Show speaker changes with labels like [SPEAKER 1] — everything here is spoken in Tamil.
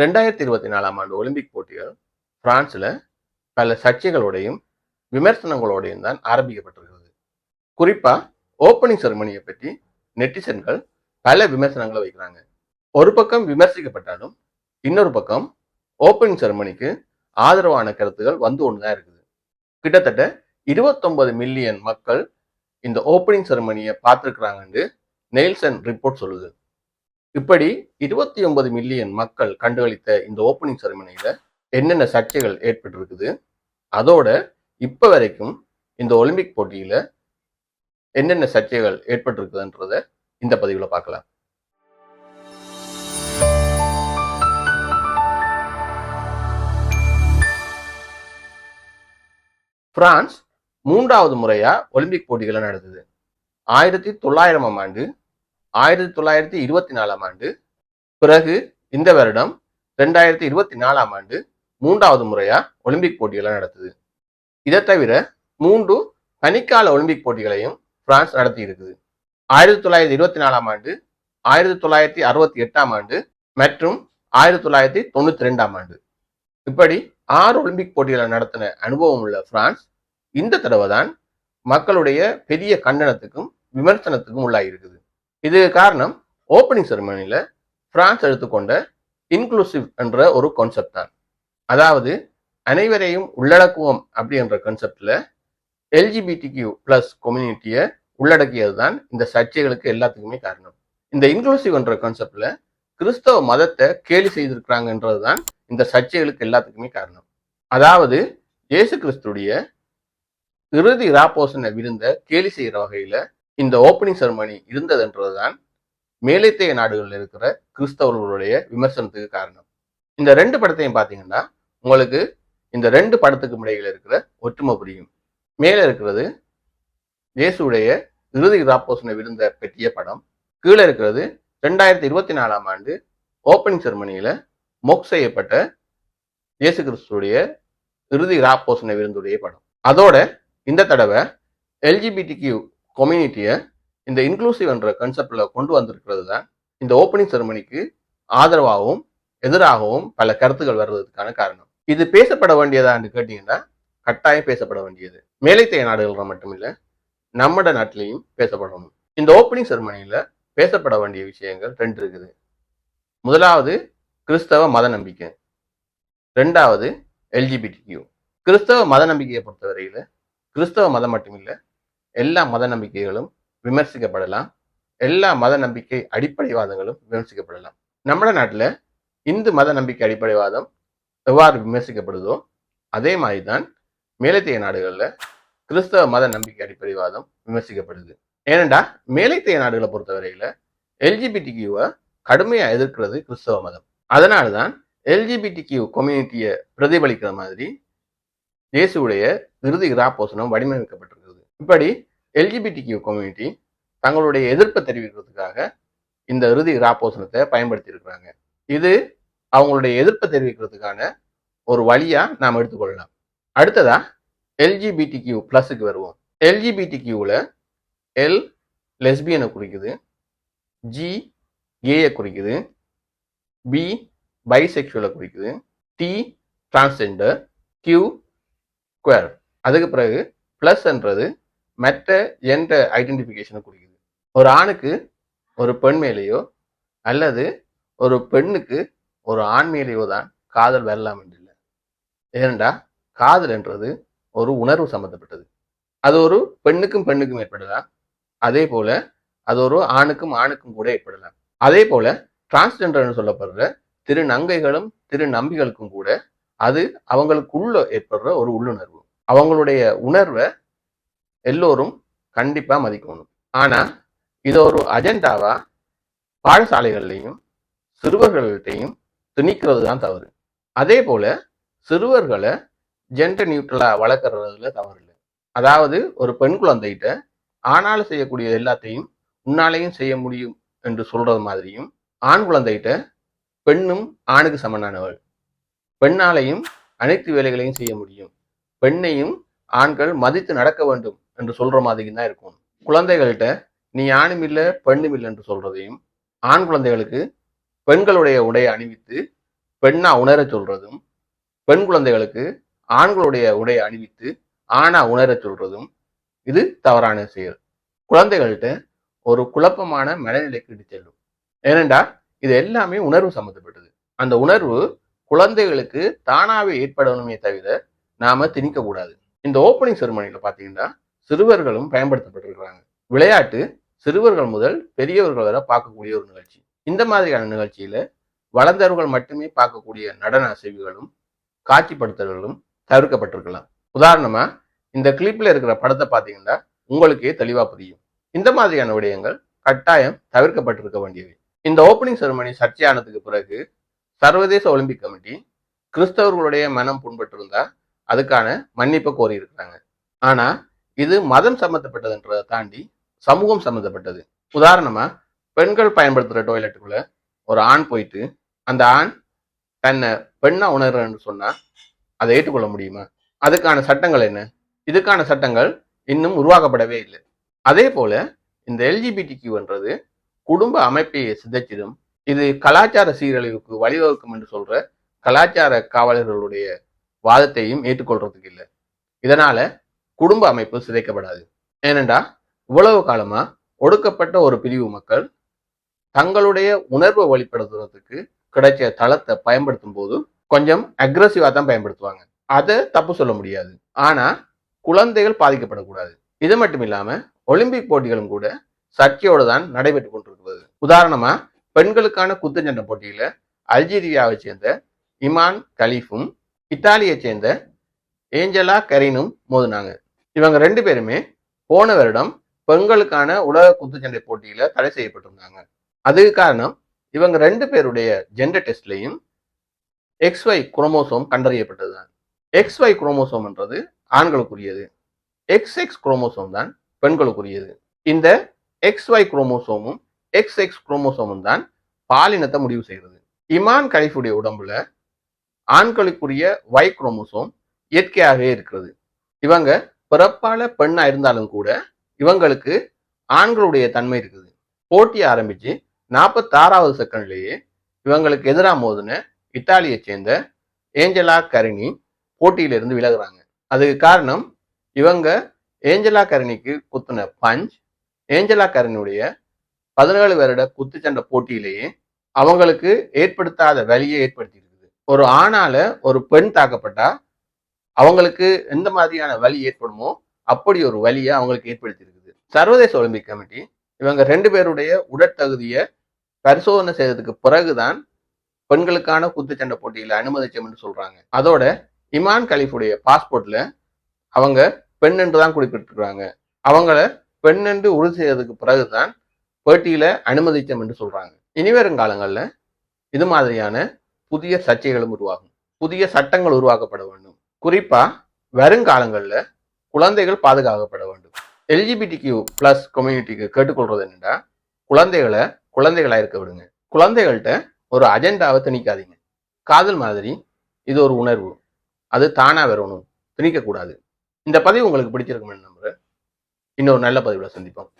[SPEAKER 1] ரெண்டாயிரத்தி இருபத்தி நாலாம் ஆண்டு ஒலிம்பிக் போட்டிகள் பிரான்ஸ்ல பல சர்ச்சைகளோடையும் விமர்சனங்களோடையும் தான் ஆரம்பிக்கப்பட்டிருக்கிறது. குறிப்பா ஓப்பனிங் செரமனியை பற்றி நெட்டிசன்கள் பல விமர்சனங்களை வைக்கிறாங்க. ஒரு பக்கம் விமர்சிக்கப்பட்டாலும் இன்னொரு பக்கம் ஓப்பனிங் செரமனிக்கு ஆதரவான கருத்துகள் வந்து ஒன்று தான் இருக்குது. கிட்டத்தட்ட இருபத்தொன்பது மில்லியன் மக்கள் இந்த ஓப்பனிங் செரமனியை பார்த்துருக்குறாங்கன்னு நெயில்சன் ரிப்போர்ட் சொல்லுது. இப்படி இருபத்தி ஒன்பது மில்லியன் மக்கள் கண்டுகளித்த இந்த ஓப்பனிங் செரமனியில என்னென்ன சர்ச்சைகள் ஏற்பட்டிருக்குது? அதோட இப்ப வரைக்கும் இந்த ஒலிம்பிக் போட்டியில என்னென்ன சர்ச்சைகள் ஏற்பட்டிருக்குதுன்றத இந்த பதிவுல பார்க்கலாம். பிரான்ஸ் மூன்றாவது முறையா ஒலிம்பிக் போட்டிகளை நடந்தது ஆயிரத்தி தொள்ளாயிரமாம் ஆண்டு ஆயிரத்தி தொள்ளாயிரத்தி இருபத்தி நாலாம் ஆண்டு பிறகு இந்த வருடம் ரெண்டாயிரத்தி இருபத்தி நாலாம் ஆண்டு மூன்றாவது முறையா ஒலிம்பிக் போட்டிகளை நடத்துது. இதை தவிர மூன்று பனிக்கால ஒலிம்பிக் போட்டிகளையும் பிரான்ஸ் நடத்தி இருக்குது ஆயிரத்தி தொள்ளாயிரத்தி இருபத்தி நாலாம் ஆண்டு ஆயிரத்தி தொள்ளாயிரத்தி அறுபத்தி எட்டாம் ஆண்டு மற்றும் ஆயிரத்தி தொள்ளாயிரத்தி தொண்ணூத்தி ரெண்டாம் ஆண்டு. இப்படி ஆறு ஒலிம்பிக் போட்டிகளை நடத்தின அனுபவம் உள்ள பிரான்ஸ் இந்த தடவை தான் மக்களுடைய பெரிய கண்டனத்துக்கும் விமர்சனத்துக்கும் உள்ளாகிருக்குது இது காரணம் ஓப்பனிங் செரமனியில் பிரான்ஸ் எடுத்துக்கொண்ட இன்க்ளூசிவ் என்ற ஒரு கான்செப்ட் தான். அதாவது அனைவரையும் உள்ளடக்குவோம் அப்படின்ற கான்செப்டில் எல்ஜிபிடி கியூ பிளஸ் கம்யூனிட்டியை உள்ளடக்கியது தான் இந்த சர்ச்சைகளுக்கு எல்லாத்துக்குமே காரணம். இந்த இன்க்ளூசிவ் என்ற கான்செப்டில் கிறிஸ்தவ மதத்தை கேலி செய்திருக்கிறாங்கன்றது தான் இந்த சர்ச்சைகளுக்கு எல்லாத்துக்குமே காரணம். அதாவது இயேசு கிறிஸ்துடைய இறுதி ராப்போசனை விருந்த கேலி செய்கிற வகையில் இந்த ஓப்பனிங் செரமனி இருந்ததுன்றதுதான் மேலைத்தைய நாடுகளில் இருக்கிற கிறிஸ்தவர்களுடைய விமர்சனத்துக்கு காரணம். இந்த ரெண்டு படத்தையும் பார்த்தீங்கன்னா உங்களுக்கு இந்த ரெண்டு படத்துக்கு இடையில் இருக்கிற ஒற்றுமை புரியும். மேலே இருக்கிறது இயேசுடைய இறுதி ராப்போசனை விருந்த பெற்றிய படம். கீழே இருக்கிறது ரெண்டாயிரத்தி இருபத்தி நாலாம் ஆண்டு ஓப்பனிங் செரமனியில் மொக் செய்யப்பட்ட இயேசு கிறிஸ்துடைய இறுதி ராப்போசனை விருந்துடைய படம். அதோட இந்த தடவை எல்ஜிபிடி கியூ கம்யூனிட்டியை இந்த இன்க்ளூசிவ் என்ற கன்செப்ட்ல கொண்டு வந்திருக்கிறது தான் இந்த ஓப்பனிங் செரமனிக்கு ஆதரவாகவும் எதிராகவும் பல கருத்துக்கள் வர்றதுக்கான காரணம். இது பேசப்பட வேண்டியதான்னு கேட்டீங்கன்னா கட்டாயம் பேசப்பட வேண்டியது. மேலைத்தைய நாடுகளில் மட்டும் நம்மட நாட்டிலையும் பேசப்படணும். இந்த ஓப்பனிங் செரமனியில் பேசப்பட வேண்டிய விஷயங்கள் ரெண்டு இருக்குது. முதலாவது கிறிஸ்தவ மத நம்பிக்கை. ரெண்டாவது எல்ஜிபிடி கியூ கிறிஸ்தவ மத நம்பிக்கையை பொறுத்தவரையில் கிறிஸ்தவ மதம் மட்டுமில்லை எல்லா மத நம்பிக்கைகளும் விமர்சிக்கப்படலாம். எல்லா மத நம்பிக்கை அடிப்படைவாதங்களும் விமர்சிக்கப்படலாம். நம்ம நாட்டில் இந்து மத நம்பிக்கை அடிப்படைவாதம் எவ்வாறு விமர்சிக்கப்படுதோ அதே மாதிரி தான் மேலைத்தேய நாடுகளில் கிறிஸ்தவ மத நம்பிக்கை அடிப்படைவாதம் விமர்சிக்கப்படுது. ஏனெண்டா மேலைத்தேய நாடுகளை பொறுத்தவரையில எல்ஜிபிடி கியூவை கடுமையாக எதிர்க்கிறது கிறிஸ்தவ மதம். அதனால தான் எல்ஜிபிடி கியூ கம்யூனிட்டியை பிரதிபலிக்கிற மாதிரி இயேசுடைய இறுதி ராப்போசனம் வடிவமைக்கப்பட்டிருக்கு. இப்படி எல்ஜிபிடி கியூ கம்யூனிட்டி தங்களுடைய எதிர்ப்பை தெரிவிக்கிறதுக்காக இந்த இறுதி ராப்போசனத்தை பயன்படுத்தி இருக்கிறாங்க இது அவங்களுடைய எதிர்ப்பை தெரிவிக்கிறதுக்கான ஒரு வழியா நாம் எடுத்துக்கொள்ளலாம். அடுத்ததா எல்ஜிபிடி கியூ பிளஸுக்கு வருவோம். எல்ஜிபிடி கியூவில் எல் லெஸ்பியனை குறிக்குது ஜி கேயை குறிக்குது பி பைசெக்சுவலை குறிக்குது டி டிரான்ஸ்ஜெண்டர் கியூ ஸ்கொயர் அதுக்கு பிறகு ப்ளஸ்ன்றது மற்ற ஜெண்டர் ஐடென்டிஃபிகேஷனை குறிக்குது. ஒரு ஆணுக்கு ஒரு பெண் மேலேயோ அல்லது ஒரு பெண்ணுக்கு ஒரு ஆண் மேலேயோ தான் காதல் வரலாம் என்று இல்லை. ஏனெண்டா காதல் என்றது ஒரு உணர்வு சம்பந்தப்பட்டது. அது ஒரு பெண்ணுக்கும் பெண்ணுக்கும் ஏற்படலாம். அதே போல அது ஒரு ஆணுக்கும் ஆணுக்கும் கூட ஏற்படலாம். அதே போல டிரான்ஸ்ஜெண்டர்னு சொல்லப்படுற திரு நங்கைகளும் திரு நம்பிகளுக்கும் கூட அது அவங்களுக்குள்ள ஏற்படுற ஒரு உள்ளுணர்வு. அவங்களுடைய உணர்வை எல்லோரும் கண்டிப்பா மதிக்கணும். ஆனா இது ஒரு அஜெண்டாவா? பாடசாலைகள்லையும் சிறுவர்கள்ட்டையும் திணிக்கிறது தான் தவறு. அதே போல சிறுவர்களை ஜெண்டர் நியூட்ரலாக வளர்க்குறதுல தவறு இல்லை. அதாவது ஒரு பெண் குழந்தைகிட்ட ஆணால செய்யக்கூடிய எல்லாத்தையும் உன்னாலையும் செய்ய முடியும் என்று சொல்றது மாதிரியும் ஆண் குழந்தைகிட்ட பெண்ணும் ஆணுக்கு சமனானவள் பெண்ணாலையும் அனைத்து வேலைகளையும் செய்ய முடியும். பெண்ணையும் ஆண்கள் மதித்து நடக்க வேண்டும். என்று சொல்ற மாதிரி தான் இருக்கும். குழந்தைகள்கிட்ட நீ ஆணும் இல்லை பெண்ணும் இல்லை என்று சொல்றதையும் ஆண் குழந்தைகளுக்கு பெண்களுடைய உடையை அணிவித்து பெண்ணா உணரச் சொல்றதும் பெண் குழந்தைகளுக்கு ஆண்களுடைய உடையை அணிவித்து ஆணா உணரச் சொல்றதும் இது தவறான செயல். குழந்தைகள்கிட்ட ஒரு குழப்பமான மனநிலைக்கு இட்டு செல்லும். ஏனென்றா இது எல்லாமே உணர்வு சம்மந்தப்பட்டது அந்த உணர்வு குழந்தைகளுக்கு தானாவே ஏற்படணுமே தவிர நாம திணிக்க கூடாது. இந்த ஓப்பனிங் செரிமனியில பாத்தீங்கன்னா சிறுவர்களும் பயன்படுத்தப்பட்டிருக்கிறாங்க. விளையாட்டு சிறுவர்கள் முதல் பெரியவர்கள் வரை பார்க்கக்கூடிய ஒரு நிகழ்ச்சி. இந்த மாதிரியான நிகழ்ச்சியில வளர்ந்தவர்கள் மட்டுமே பார்க்கக்கூடிய நடன அசைவுகளும் காட்சிப்படுத்தல்களும் தவிர்க்கப்பட்டிருக்கலாம். உதாரணமா இந்த கிளிப்ல இருக்கிற படத்தை பார்த்தீங்கன்னா உங்களுக்கே தெளிவா புரியும். இந்த மாதிரியான விடயங்கள் கட்டாயம் தவிர்க்கப்பட்டிருக்க வேண்டியவை. இந்த ஓப்பனிங் செரிமனி சர்ச்சையானதுக்கு பிறகு சர்வதேச ஒலிம்பிக் கமிட்டி கிறிஸ்தவர்களுடைய மனம் புண்பட்டிருந்தா அதுக்கான மன்னிப்பை கோரியிருக்கிறாங்க. ஆனா இது மதம் சம்மந்தப்பட்டதுன்றதை தாண்டி சமூகம் சம்மந்தப்பட்டது உதாரணமா பெண்கள் பயன்படுத்துற டாய்லெட்டுக்குள்ள ஒரு ஆண் போயிட்டு அந்த ஆண் தன்னை பெண்ணா உணர்றன்னு சொன்னா அதை ஏற்றுக்கொள்ள முடியுமா? அதுக்கான சட்டங்கள் என்ன? இதுக்கான சட்டங்கள் இன்னும் உருவாக்கப்படவே இல்லை. அதே போல இந்த எல்ஜிபிடி கியூன்றது குடும்ப அமைப்பை சிதைச்சிடும். இது கலாச்சார சீரழிவுக்கு வழிவகுக்கும் என்று சொல்ற கலாச்சார காவலர்களுடைய வாதத்தையும் ஏற்றுக்கொள்றதுக்கு இல்லை. இதனால குடும்ப அமைப்பு சிதைக்கப்படாது. ஏனெண்டா இவ்வளவு காலமா ஒடுக்கப்பட்ட ஒரு பிரிவு மக்கள் தங்களுடைய உணர்வை வெளிப்படுத்துறதுக்கு கிடைச்ச தளத்தை பயன்படுத்தும் போது கொஞ்சம் அக்ரஸிவா தான் பயன்படுத்துவாங்க. அதை தப்பு சொல்ல முடியாது. ஆனா குழந்தைகள் பாதிக்கப்படக்கூடாது. இது மட்டும் இல்லாம ஒலிம்பிக் போட்டிகளும் கூட சர்ச்சையோடு தான் நடைபெற்று கொண்டிருக்கிறது. உதாரணமா பெண்களுக்கான குத்துச்சண்டை போட்டியில அல்ஜீரியாவை சேர்ந்த இமான் கலீஃபும் இத்தாலியை சேர்ந்த ஏஞ்சலா கரீனும் மோதினாங்க. இவங்க ரெண்டு பேருமே போன வருடம் பெண்களுக்கான உலக குத்துச்சண்டை போட்டியில தடை செய்யப்பட்டிருந்தாங்க. அதுக்கு காரணம் இவங்க ரெண்டு பேருடைய ஜெண்டர் டெஸ்ட்லையும் எக்ஸ் ஒய் குரோமோசோம் கண்டறியப்பட்டதுதான். எக்ஸ் ஒய் குரோமோசோம்ன்றது ஆண்களுக்குரியது. எக்ஸ் எக்ஸ் குரோமோசோம் தான் பெண்களுக்குரியது. இந்த எக்ஸ் ஒய் குரோமோசோமும் எக்ஸ் எக்ஸ் குரோமோசோமும் தான் பாலினத்தை முடிவு செய்கிறது. இமான் கலிஃபுடைய உடம்புல ஆண்களுக்குரிய ஒய் குரோமோசோம் இயற்கையாகவே இருக்கிறது. இவங்க பிறப்பால பெண்ணா இருந்தாலும் கூட இவங்களுக்கு ஆண்களுடைய தன்மை இருக்குது. போட்டி ஆரம்பிச்சு நாற்பத்தாறாவது செகண்ட்லேயே இவங்களுக்கு எதிராக மோதின இத்தாலியை சேர்ந்த ஏஞ்சலா கரணி போட்டியிலிருந்து விலகுறாங்க. அதுக்கு காரணம் இவங்க ஏஞ்சலா கரணிக்கு குத்துன பஞ்ச் ஏஞ்சலா கரணியுடைய பதினேழு வருட குத்துச்சண்டை போட்டியிலேயே அவங்களுக்கு ஏற்படுத்தாத வழியை ஏற்படுத்தி இருக்குது ஒரு ஆணால ஒரு பெண் தாக்கப்பட்டா அவங்களுக்கு எந்த மாதிரியான வலி ஏற்படுமோ அப்படி ஒரு வலியை அவங்களுக்கு ஏற்படுத்தி இருக்குது சர்வதேச ஒலிம்பிக் கமிட்டி இவங்க ரெண்டு பேருடைய உடற்தகுதியை பரிசோதனை செய்ததுக்கு பிறகுதான் பெண்களுக்கான குத்துச்சண்டை போட்டியில அனுமதிச்சோம் என்று சொல்றாங்க. அதோட இமான் கலீஃபுடைய பாஸ்போர்ட்ல அவங்க பெண் என்று தான் குறிப்பிட்டிருக்கிறாங்க. அவங்கள பெண் என்று உறுதி செய்ததுக்கு பிறகுதான் போட்டியில அனுமதிச்சோம் என்று சொல்றாங்க. இனிவரும் காலங்களில் இது மாதிரியான புதிய சர்ச்சைகளும் உருவாகும். புதிய சட்டங்கள் உருவாக்கப்பட வேண்டும். குறிப்பா வருங்காலங்களில் குழந்தைகள் பாதுகாக்கப்பட வேண்டும். எல்ஜிபிடி கியூ பிளஸ் கம்யூனிட்டிக்கு கேட்டுக்கொள்றது என்னென்னா குழந்தைகளை குழந்தைகளா இருக்க விடுங்க. குழந்தைகள்கிட்ட ஒரு அஜெண்டாவை திணிக்காதீங்க. காதல் மாதிரி இது ஒரு உணர்வு. அது தானாக வரணும். திணிக்கக்கூடாது. இந்த பதிவு உங்களுக்கு பிடிச்சிருக்குமே நம்புகிறேன் இன்னொரு நல்ல பதிவில் சந்திப்போம்.